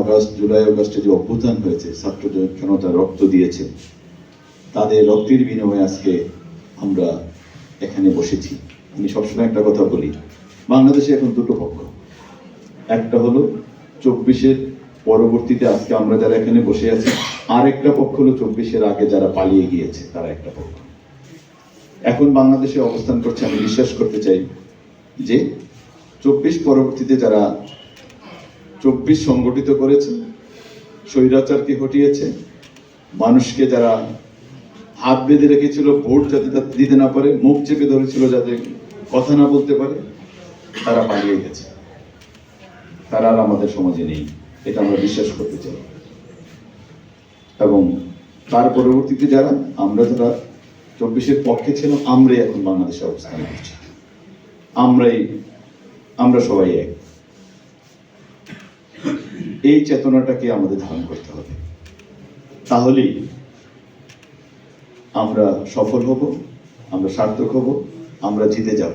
August, July, অগাস্টে যে অভ্যুত্থান হয়েছে, ছাত্র জনতা রক্ত দিয়েছে, তাদের রক্তের বিনিময়ে আজকে আমরা এখানে বসেছি। আমি সবসময় একটা কথা বলি, বাংলাদেশে এখন দুটো পক্ষ। একটা হলো চব্বিশের পরবর্তীতে আজকে আমরা যারা এখানে বসে আছি আর একটা পক্ষ হলো চব্বিশের আগে যারা পালিয়ে গিয়েছে, তারা একটা পক্ষ। এখন বাংলাদেশে অবস্থান করছে, আমি বিশ্বাস করতে চাই যে চব্বিশ পরবর্তীতে যারা চব্বিশ সংগঠিত করেছে, স্বৈরাচারকে হটিয়েছে, মানুষকে যারা হাত বেঁধে রেখেছিল, ভোট যাতে তা দিতে না পারে, মুখ চেপে ধরেছিল যাতে কথা না বলতে পারে, তারা পালিয়ে গেছে। তারা আর আমাদের সমাজে নেই, এটা আমরা বিশ্বাস করতে চাই। এবং তার পরবর্তীতে যারা, আমরা যারা চব্বিশের পক্ষে ছিলাম, আমরাই এখন বাংলাদেশে অবস্থান করছি। আমরাই, আমরা সবাই এক। এই চেতনাটাকে আমাদের ধারণ করতে হবে। তাহলেই আমরা সফল হব, আমরা সার্থক হব, আমরা জিতে যাব।